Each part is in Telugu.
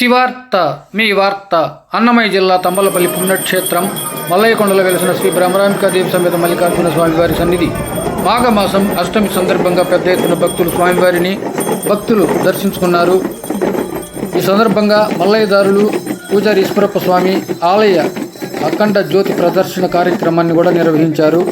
శివార్త మీ వార్త అన్నమయ్య జిల్లా తంబలపల్లి పుణ్యక్షేత్రం మల్లయ్యకొండలో వెలిసిన శ్రీ బ్రహ్మరాంబికాదేవి సమేత మల్లికార్జున స్వామివారి సన్నిధి. మాఘమాసం అష్టమి సందర్భంగా పెద్ద ఎత్తున భక్తులు స్వామివారిని భక్తులు దర్శించుకున్నారు. ఈ సందర్భంగా మల్లయ్యదారులు పూజారి ఈశ్వరప్ప స్వామి ఆలయ అఖండ జ్యోతి ప్రదర్శన కార్యక్రమాన్ని కూడా నిర్వహించారు.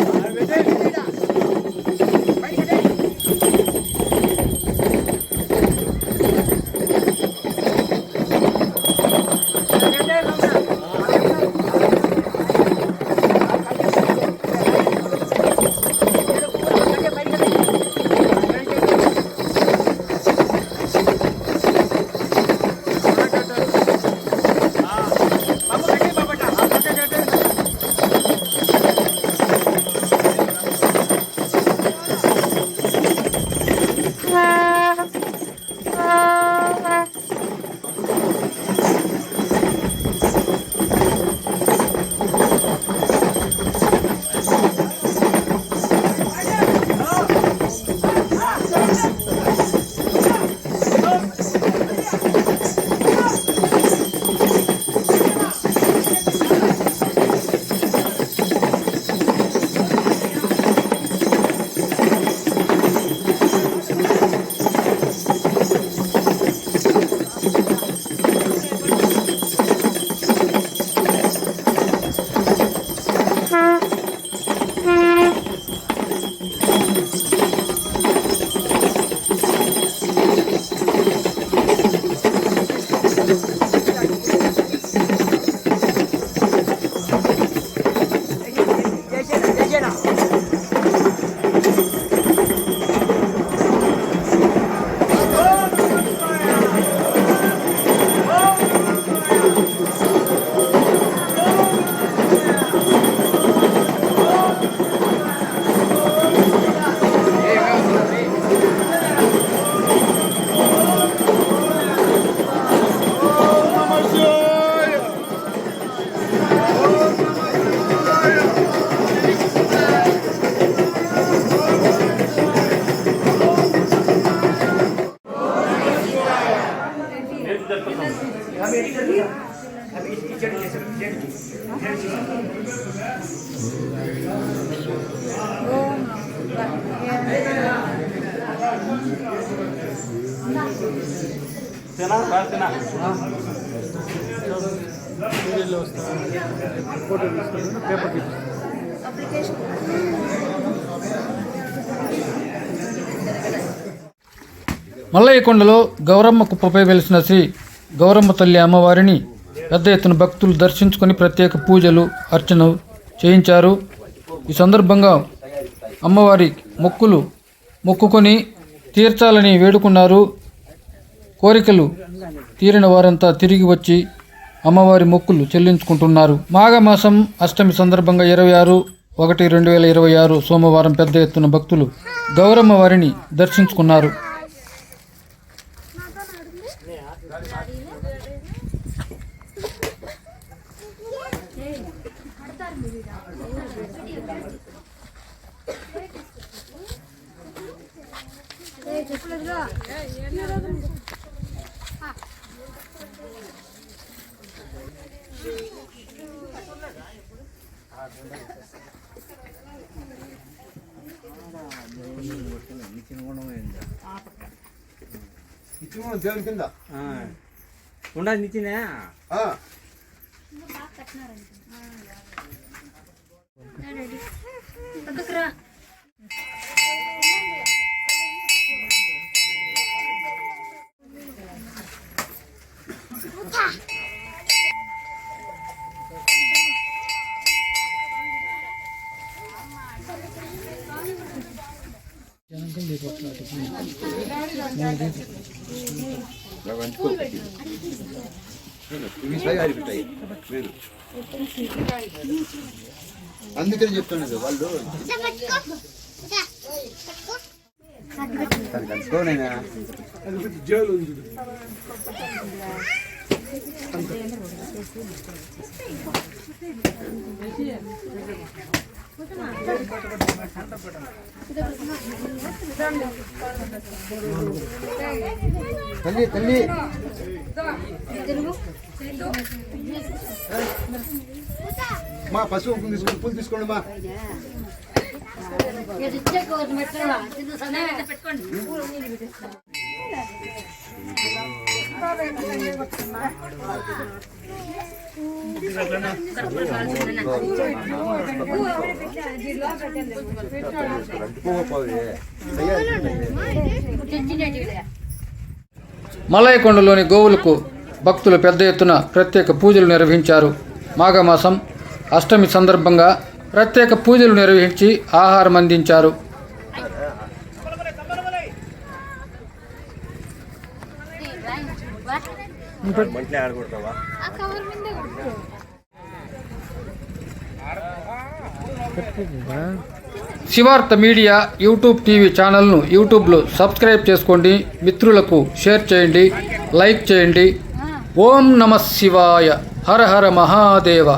इधर तो हम इधर हम इधर जैसे सेना बाहर सेना पेपर की अप्लिकेशन మల్లయ్యకొండలో గౌరమ్మ కుప్పపై వెలిసిన శ్రీ గౌరమ్మ తల్లి అమ్మవారిని పెద్ద ఎత్తున భక్తులు దర్శించుకొని ప్రత్యేక పూజలు అర్చన చేయించారు. ఈ సందర్భంగా అమ్మవారి మొక్కులు మొక్కుకొని తీర్చాలని వేడుకున్నారు. కోరికలు తీరిన వారంతా తిరిగి వచ్చి అమ్మవారి మొక్కులు చెల్లించుకుంటున్నారు. మాఘమాసం అష్టమి సందర్భంగా ఇరవై ఆరు ఒకటి రెండు వేల ఇరవై ఆరు సోమవారం పెద్ద ఎత్తున భక్తులు గౌరమ్మ వారిని దర్శించుకున్నారు. ఇచ్చిన దేవుని కింద ఉండదు నిచ్చినే ఆ, ఇవి సై ఆరిపోతాయి మీరు అందుకని చెప్తున్నది వాళ్ళు. సరే, కలుసుకో నాయనా. తల్లి తల్లి. మా పశువు తీసుకోండి పూలు తీసుకోండి మా. మలయకొండలోని గోవులకు భక్తులు పెద్ద ఎత్తున ప్రత్యేక పూజలు నిర్వహించారు. మాఘమాసం అష్టమి సందర్భంగా ప్రత్యేక పూజలు నిర్వహించి ఆహారం అందించారు. మంచిగా ఆడకూడతావా శివార్త మీడియా యూట్యూబ్ టీవీ ఛానల్ను యూట్యూబ్లో సబ్స్క్రైబ్ చేసుకోండి. మిత్రులకు షేర్ చేయండి లైక్ చేయండి. ఓం నమ శివాయ. హర హర మహాదేవ.